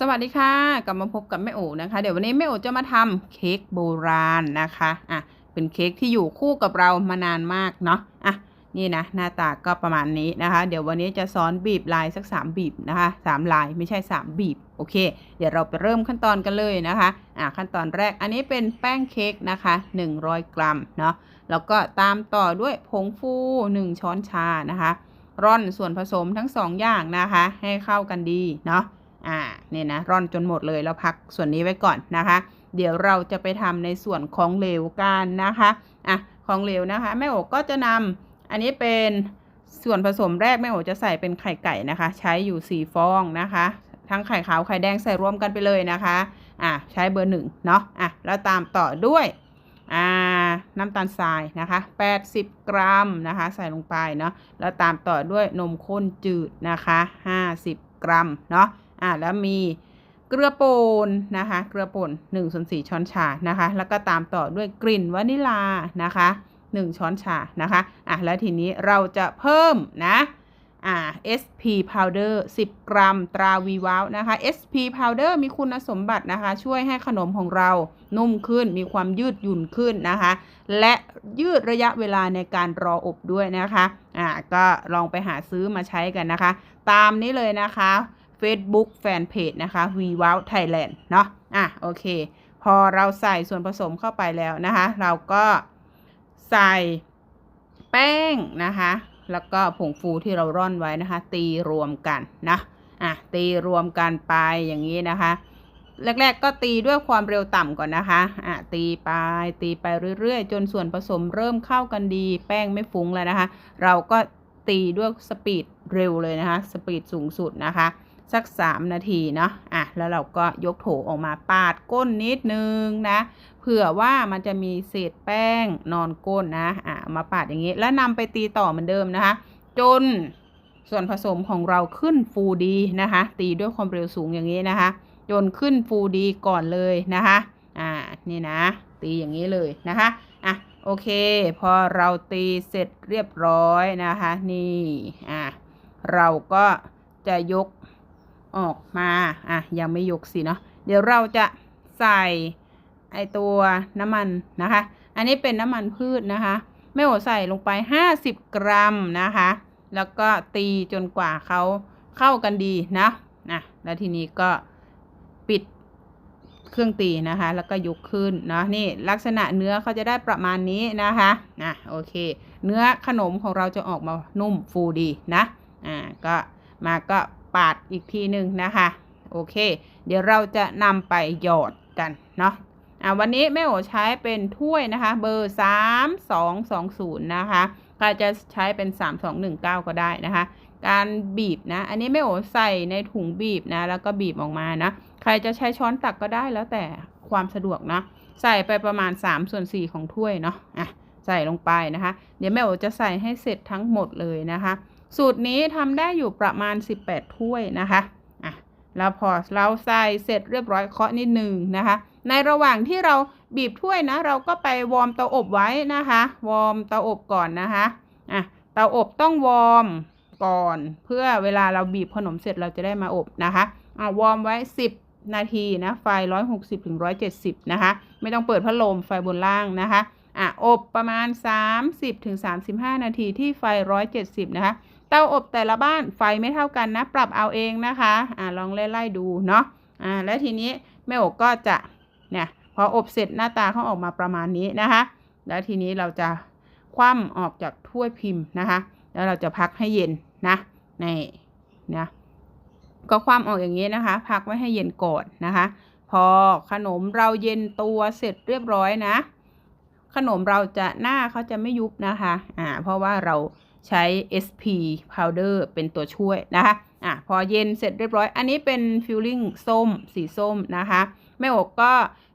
สวัสดีค่ะ กลับมาพบกับแม่โอนะคะ เดี๋ยววันนี้แม่โอจะมาทำเค้กโบราณนะคะอะเป็นเค้กที่อยู่คู่กับเรามานานมากเนาะอะนี่นะหน้าตาก็ประมาณนี้นะคะ เดี๋ยววันนี้จะสอนบีบลายสัก 3 บีบนะคะ3ลายไม่ใช่ 3 บีบโอเค เดี๋ยวเราไปเริ่มขั้นตอนกันเลยนะคะอะขั้นตอนแรกอันนี้เป็นแป้งเค้กนะคะ 100 กรัมเนาะแล้วก็ตามต่อด้วยผงฟู 1 ช้อนชานะคะ ร่อนส่วนผสมทั้ง 2 อย่างนะคะ ให้เข้ากันดีเนาะ อ่าเนี่ยนะร่อนจนหมดเลยแล้วพักส่วนนี้ไว้ก่อนนะคะ เดี๋ยวเราจะไปทำในส่วนของเหลวกันนะคะอะของเหลวนะคะแม่โอก็จะนำอันนี้เป็นส่วนผสมแรกแม่โอจะใส่เป็นไข่ไก่นะคะ ใช้อยู่ 4 ฟองนะคะ ทั้งไข่ขาวไข่แดงใส่รวมกันไปเลยนะคะอะใช้เบอร์หนึ่งเนาะอะแล้วตามต่อด้วยอ่าน้ำตาลทรายนะคะ 80 กรัมนะคะ ใส่ลงไปเนาะแล้วตามต่อด้วยนมข้นจืดนะคะ 50 กรัมเนาะ อ่าแล้วมีเกลือป่นนะคะ เกลือป่น1ส่วน4ช้อนชานะคะ แล้วก็ตามต่อด้วยกลิ่นวานิลานะคะ 1 ช้อนชานะคะอะแล้วทีนี้เราจะเพิ่มนะอ่า SP powder 10 กรัมตราวีวาวนะคะ SP powder มีคุณสมบัตินะคะ ช่วยให้ขนมของเรานุ่มขึ้น มีความยืดหยุ่นขึ้นนะคะ และยืดระยะเวลาในการรออบด้วยนะคะอ่าก็ลองไปหาซื้อมาใช้กันนะคะ ตามนี้เลยนะคะ Facebook Fanpage นะคะ v w o w Thailand เนาะอะโอเค พอเราใส่ส่วนผสมเข้าไปแล้วนะคะ เราก็ใส่แป้งนะคะ แล้วก็ผงฟูที่เราร่อนไว้นะคะ ตีรวมกันนะอะตีรวมกันไปอย่างนี้นะคะ แรก ๆ ก็ตีด้วยความเร็วต่ำก่อนนะคะอะตีไปตีไปเรื่อยๆ จนส่วนผสมเริ่มเข้ากันดี แป้งไม่ฟุ้งแล้วนะคะ เราก็ตีด้วยสปีดเร็วเลยนะคะ สปีดสูงสุดนะคะ สัก 3 นาทีเนาะอะแล้วเราก็ยกโถออกมาปาดก้นนิดนึงนะเผื่อว่ามันจะมีเศษแป้งนอนก้นนะอะมาปาดอย่างนี้ แล้วนำไปตีต่อเหมือนเดิมนะคะ จนส่วนผสมของเราขึ้นฟูดีนะคะ ตีด้วยความเร็วสูงอย่างนี้นะคะ จนขึ้นฟูดีก่อนเลยนะคะอ่านี่นะ ตีอย่างนี้เลยนะคะอะโอเค พอเราตีเสร็จเรียบร้อยนะคะ นี่อะเราก็จะยก ออกมาอะยังไม่ยกสิเนาะเดี๋ยวเราจะใส่ไอตัวน้ำมันนะคะ อันนี้เป็นน้ำมันพืชนะคะแม่โอใส่ลงไป 50 กรัมนะคะ แล้วก็ตีจนกว่าเขาเข้ากันดีนะนะแล้วทีนี้ก็ปิดเครื่องตีนะคะ แล้วก็ยกขึ้นเนาะนี่ลักษณะเนื้อเขาจะได้ประมาณนี้นะคะนะโอเค เนื้อขนมของเราจะออกมานุ่มฟูดีนะอ่าก็มาก็ ปาดอีกทีหนึ่งนะคะ โอเค เดี๋ยวเราจะนำไปหยอดกันเนาะอ่าวันนี้แม่โอใช้เป็นถ้วยนะคะ เบอร์ 3 2 2 0 นะคะก็จะใช้เป็น 3 2 1 9 ก็ได้นะคะ การบีบนะ อันนี้แม่โอใส่ในถุงบีบนะ แล้วก็บีบออกมานะ ใครจะใช้ช้อนตักก็ได้แล้วแต่ความสะดวกนะ ใส่ไปประมาณ 3 ส่วน 4 ของถ้วยเนาะอะใส่ลงไปนะคะ เดี๋ยวแม่โอจะใส่ให้เสร็จทั้งหมดเลยนะคะ สูตรนี้ทำได้อยู่ประมาณ 18 ถ้วยนะคะอะแล้วพอเราใส่เสร็จเรียบร้อยเคาะนิดนึงนะคะ ในระหว่างที่เราบีบถ้วยนะ เราก็ไปวอร์มเตาอบไว้นะคะ วอร์มเตาอบก่อนนะคะอะเตาอบต้องวอร์มก่อน เพื่อเวลาเราบีบขนมเสร็จเราจะได้มาอบนะคะอะวอร์มไว้ 10 นาทีนะ ไฟ 160ถึง170 นะคะ ไม่ต้องเปิดพัดลมไฟบนล่างนะคะอะอบประมาณ 30ถึง35 นาทีที่ไฟ 170 นะคะ ตาอบแต่ละบ้านไฟไม่เท่ากันนะ ปรับเอาเองนะคะอ่าลองไล่ๆดูเนาะอ่าแล้วทีนี้แม่อบก็จะเนี่ยพออบเสร็จหน้าตาเขาออกมาประมาณนี้นะคะ แล้วทีนี้เราจะคว่ำออกจากถ้วยพิมพ์นะคะ แล้วเราจะพักให้เย็นนะในี่นะก็คว่ำออกอย่างนี้นะคะ พักไว้ให้เย็นก่อนนะคะ พอขนมเราเย็นตัวเสร็จเรียบร้อยนะ ขนมเราจะหน้าเขาจะไม่ยุบนะคะอ่าเพราะว่าเรา ใช้ SP powder เป็นตัวช่วยนะคะอะพอเย็นเสร็จเรียบร้อย อันนี้เป็นฟิลลิ่งส้มสีส้มนะคะแม่อกก็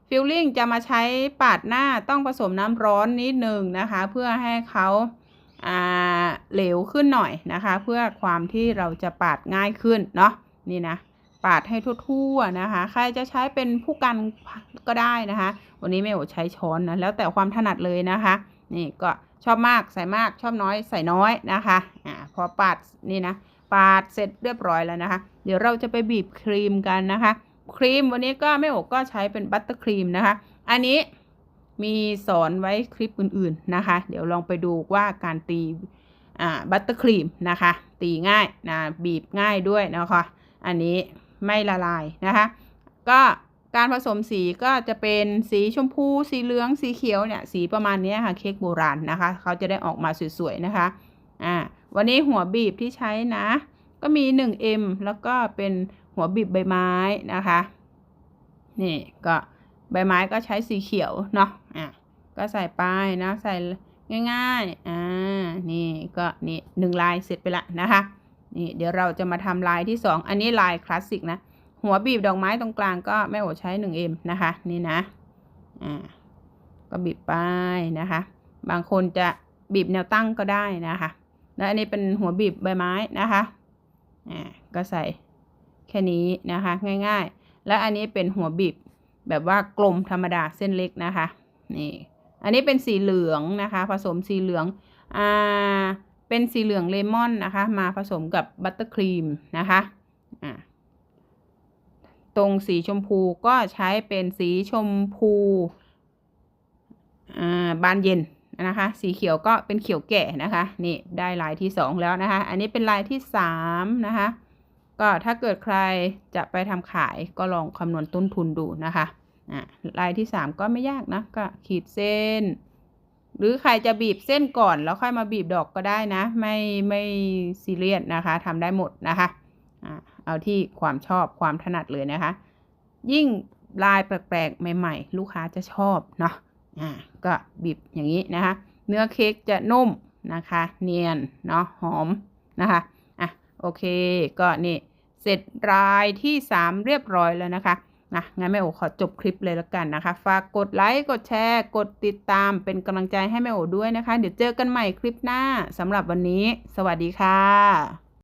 ฟิลลิ่งจะมาใช้ปาดหน้าต้องผสมน้ำร้อนนิดนึงนะคะ เพื่อให้เขาอ่าเหลวขึ้นหน่อยนะคะ เพื่อความที่เราจะปาดง่ายขึ้นเนาะนี่นะปาดให้ทั่วๆนะคะ ใครจะใช้เป็นผู้กันก็ได้นะคะ วันนี้แม่โอใช้ช้อนนะแล้วแต่ความถนัดเลยนะคะ นี่ก็ ชอบมากใส่มากชอบน้อยใส่น้อยนะคะอ่าพอปาดนี่นะปาดเสร็จเรียบร้อยแล้วนะคะ เดี๋ยวเราจะไปบีบครีมกันนะคะ ครีมวันนี้ก็แม่โอก็ใช้เป็นบัตเตอร์ครีมนะคะ อันนี้มีสอนไว้คลิปอื่นๆนะคะ เดี๋ยวลองไปดูว่าการตีอ่าบัตเตอร์ครีมนะคะ ตีง่ายนะบีบง่ายด้วยนะคะ อันนี้ไม่ละลายนะคะ ก็ การผสมสีก็จะเป็นสีชมพู สีเหลือง สีเขียวเนี่ย สีประมาณนี้ค่ะ เค้กโบราณนะคะ เขาจะได้ออกมาสวยๆนะคะ อ่า วันนี้หัวบีบที่ใช้นะ ก็มี 1M แล้วก็เป็นหัวบีบใบไม้นะคะ นี่ก็ใบไม้ก็ใช้สีเขียวเนาะ อะ ก็ใส่ไปนะ ใส่ง่ายๆ อ่า นี่ก็นี่หนึ่งลายเสร็จไปละนะคะ นี่เดี๋ยวเราจะมาทำลายที่สองอันนี้ลายคลาสสิกนะ หัวบีบดอกไม้ตรงกลางก็แม่โอใช้ 1M นะคะ นี่นะ อ่า ก็บีบไปนะคะ บางคนจะบีบแนวตั้งก็ได้นะคะ แล้วอันนี้เป็นหัวบีบใบไม้นะคะ อ่า ก็ใส่แค่นี้นะคะ ง่ายๆ แล้วอันนี้เป็นหัวบีบแบบว่ากลมธรรมดาเส้นเล็กนะคะ นี่ อันนี้เป็นสีเหลืองนะคะ ผสมสีเหลือง อ่า เป็นสีเหลืองเลมอนนะคะ มาผสมกับบัตเตอร์ครีมนะคะ อ่า ตรงสีชมพูก็ใช้เป็นสีชมพูบานเย็นนะคะ สีเขียวก็เป็นเขียวแก่นะคะ นี่ได้ลายที่สองแล้วนะคะ อันนี้เป็นลายที่สามนะคะ ก็ถ้าเกิดใครจะไปทำขายก็ลองคำนวณต้นทุนดูนะคะลายที่สามก็ไม่ยากนะ ก็ขีดเส้น หรือใครจะบีบเส้นก่อน แล้วค่อยมาบีบดอกก็ได้นะ ไม่ไม่ซีเรียสนะคะทำได้หมดนะคะ เอาที่ความชอบความถนัดเลยนะคะ ยิ่งลายแปลกๆ ใหม่ ๆ ลูกค้าจะชอบเนาะอ่าก็บีบอย่างนี้นะคะ เนื้อเค้กจะนุ่มนะคะ เนียนเนาะหอมนะคะอะโอเคก็นี่เสร็จรายที่ 3 เรียบร้อยแล้วนะคะนะงั้นแม่โอขอจบคลิปเลยแล้วกันนะคะ ฝากกดไลค์กดแชร์ กดติดตามเป็นกำลังใจให้แม่โอด้วยนะคะ เดี๋ยวเจอกันใหม่คลิปหน้าสำหรับวันนี้ สวัสดีค่ะ